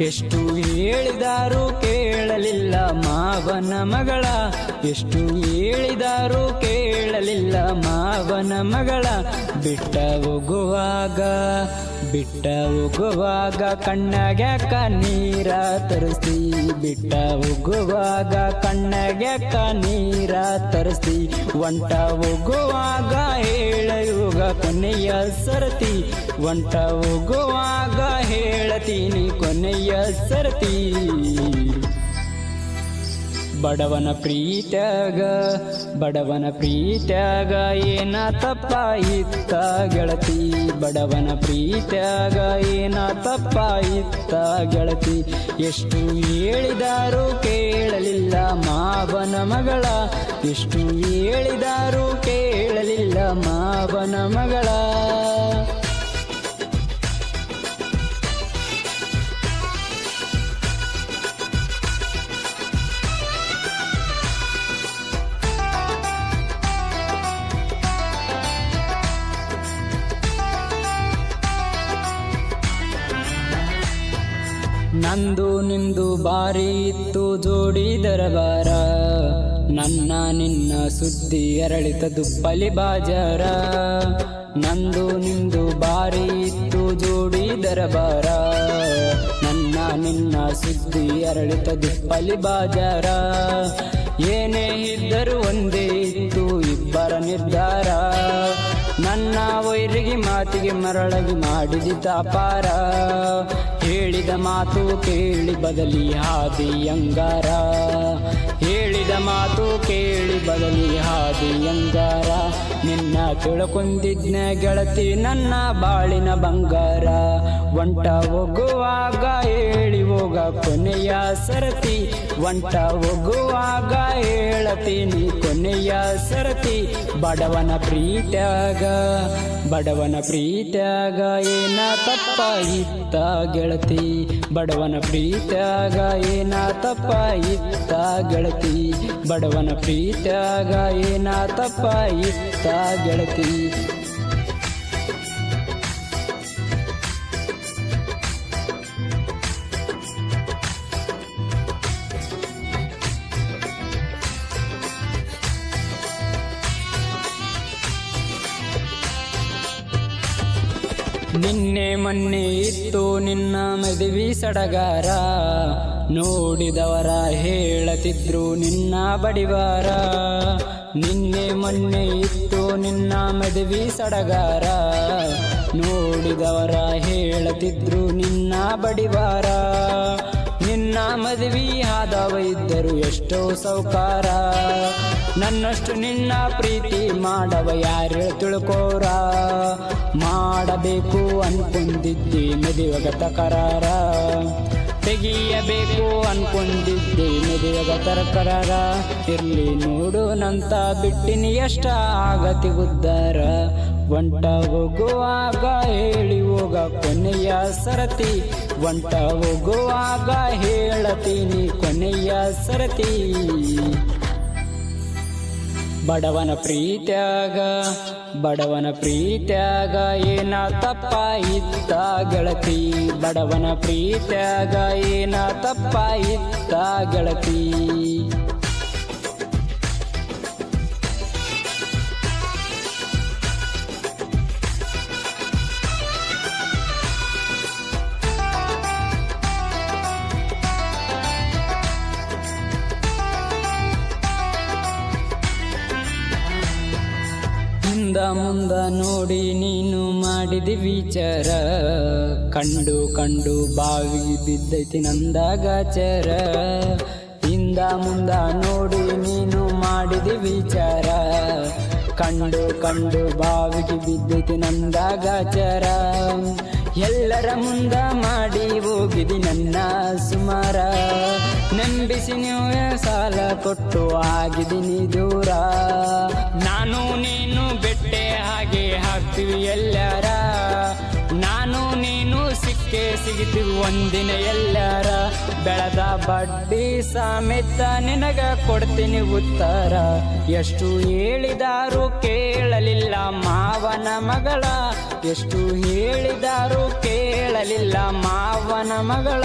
ಎಷ್ಟು ಹೇಳಿದಾರು ಕೇಳಲಿಲ್ಲ ಮಾವನ ಮಗಳ. ಎಷ್ಟು ಹೇಳಿದಾರು ಕೇಳಲಿಲ್ಲ ಮಾವನ ಮಗಳ. ಬಿಟ್ಟ ಹೋಗುವಾಗ ಬಿಟ್ಟ ಹೋಗುವಾಗ ಕಣ್ಣಗ್ಯಾಕ ನೀರ ತರಿಸಿ. ಬಿಟ್ಟ ಹೋಗುವಾಗ ಕಣ್ಣಗ್ಯಾಕ ನೀರ ತರಿಸಿ. ಒಂಟ ಹೋಗುವಾಗ ಹೇಳುವಾಗ ಕೊನೆಯ ಸರತಿ ಒಂಟ ಹೋಗುವಾಗ ಹೇಳತೀನಿ ಕೊನೆಯ ಸರತಿ. ಬಡವನ ಪ್ರೀತ್ಯಾಗ ಬಡವನ ಪ್ರೀತ್ಯಾಗ ಏನ ತಪ್ಪಾಯಿತ್ತ ಗೆಳತಿ? ಬಡವನ ಪ್ರೀತ್ಯಾಗ ಏನ ತಪ್ಪಾಯಿತ್ತ ಗೆಳತಿ? ಎಷ್ಟು ಹೇಳಿದಾರು ಕೇಳಲಿಲ್ಲ ಮಾವನ ಮಗಳ. ಎಷ್ಟು ಹೇಳಿದಾರು ಕೇಳಲಿಲ್ಲ ಮಾವನ ಮಗಳ. ನಂದು ನಿಂದು ಬಾರಿ ಇತ್ತು ಜೋಡಿ ದರಬಾರ. ನನ್ನ ನಿನ್ನ ಸುದ್ದಿ ಅರಳಿತ ದುಪ್ಪಲಿ ಬಾಜಾರ. ನಂದು ನಿಂದು ಬಾರಿ ಇತ್ತು ಜೋಡಿ ದರಬಾರ. ನನ್ನ ನಿನ್ನ ಸುದ್ದಿ ಅರಳಿತ ದುಪ್ಪಲಿ ಬಾಜಾರ. ಏನೇ ಇದ್ದರೂ ಒಂದೇ ಇತ್ತು ಇಬ್ಬರ ನಿರ್ಧಾರ. ನನ್ನ ವೈರಿಗೆ ಮಾತಿಗೆ ಮರಳಗಿ ಮಾಡಿದ ತಾಪಾರ. ಹೇಳಿದ ಮಾತು ಕೇಳಿ ಬದಲಿ ಹಾದಿ ಅಂಗಾರ. ಹೇಳಿದ ಮಾತು ಕೇಳಿ ಬದಲಿ ಹಾದಿ ಅಂಗಾರ. ನಿನ್ನ ತಿಳ್ಕೊಂಡಿದ್ನ ಗೆಳತಿ ನನ್ನ ಬಾಳಿನ ಬಂಗಾರ. ಒಂಟ ಹೋಗುವಾಗ ಹೇಳಿ ಹೋಗ ಕೊನೆಯ ಸರತಿ. ಒಂಟ ಹೋಗುವಾಗ ಹೇಳತೀನಿ ಕೊನೆಯ ಸರತಿ. ಬಡವನ ಪ್ರೀತ್ಯಾಗ ಬಡವನ ಪ್ರೀತ್ಯಾಗ ಏನ ತಪ್ಪ ಇತ್ತ ಗೆಳತಿ. ಬಡವನ ಪ್ರೀತ್ಯಾಗ ಏನ ತಪ್ಪ ಇತ್ತ ಗೆಳತಿ? ಬಡವನ ಪ್ರೀತ್ಯಾಗ ಏನ ತಪ್ಪ ಇತ್ತ ಗೆಳತಿ? ನಿನ್ನೆ ಮೊನ್ನೆ ಇತ್ತು ನಿನ್ನ ಮದುವೆ ಸಡಗಾರ. ನೋಡಿದವರ ಹೇಳತಿದ್ರು ನಿನ್ನ ಬಡಿವಾರ. ನಿನ್ನೆ ಮೊನ್ನೆ ಇತ್ತು ನಿನ್ನ ಮದುವೆ ಸಡಗಾರ. ನೋಡಿದವರ ಹೇಳತಿದ್ರು ನಿನ್ನ ಬಡಿವಾರ. ನಿನ್ನ ಮದುವೆ ಆದವ ಇದ್ದರು ಎಷ್ಟೋ ಸೌಕಾರ. ನನ್ನಷ್ಟು ನಿನ್ನ ಪ್ರೀತಿ ಮಾಡವ ಯಾರು ತಿಳ್ಕೋರ. ಮಾಡಬೇಕು ಅನ್ಕೊಂಡಿದ್ದೆ ಮದುವೆಗ ತಕರಾರ ತೆಗಿಯಬೇಕು ಅನ್ಕೊಂಡಿದ್ದೆ ಮದುವೆಗ ತರಕರಾರ ಇರ್ಲಿ ನೋಡು ನಂತ ಬಿಟ್ಟಿನಿ ಎಷ್ಟ ಆಗತಿ ಉದ್ದಾರ. ಒಂಟ ಹೋಗುವಾಗ ಹೇಳಿ ಹೋಗ ಕೊನೆಯ ಸರತಿ. ಒಂಟ ಹೋಗುವಾಗ ಹೇಳತೀನಿ ಕೊನೆಯ ಸರತಿ. ಬಡವನ ಪ್ರೀತ್ಯಾಗ ಬಡವನ ಪ್ರೀತ್ಯಾಗ ಏನ ತಪ್ಪ ಇತ್ತ ಗೆಳತಿ. ಬಡವನ ಪ್ರೀತ್ಯಾಗ ಏನ ತಪ್ಪ ಇತ್ತ ಗೆಳತಿ. ಹಿಂದ ಮುಂದ ನೋಡಿ ನೀನು ಮಾಡಿದ ವಿಚಾರ. ಕಂಡು ಕಂಡು ಬಾವಿ ಬಿದ್ದೈತಿ ನಂದಾಗಾಚರ ಹಿಂದ ಮುಂದ ನೋಡಿ ನೀನು ಮಾಡಿದ ವಿಚಾರ. ಕಂಡು ಕಂಡು ಬಾವಿಗೆ ಬಿದ್ದೈತಿ ನಂದಾಗಾಚರ ಎಲ್ಲರ ಮುಂದ ಮಾಡಿ ಹೋಗಿದಿ ನನ್ನ ಸುಮಾರ. ನಂಬಿಸಿ ನೀವೇ ಸಾಲ ಕೊಟ್ಟು ಆಗಿದ್ದೀನಿ ದೂರ. ನಾನು ನೀನು ಬೆಟ್ಟೆ ಹಾಗೆ ಹಾಕ್ತೀವಿ ಎಲ್ಲರ. ನಾನು ನೀನು ಸಿಕ್ಕೆ ಸಿಗಿತೀವಿ ಒಂದಿನ ಎಲ್ಲಾರ. ಬೆಳೆದ ಬಡ್ಡಿ ಸಮೇತ ನಿನಗ ಕೊಡ್ತೀನಿ ಉತ್ತರ. ಎಷ್ಟು ಹೇಳಿದಾರು ಕೇಳಲಿಲ್ಲ ಮಾವನ ಮಗಳ. ಎಷ್ಟು ಹೇಳಿದಾರು ಕೇಳಲಿಲ್ಲ ಮಾವನ ಮಗಳ.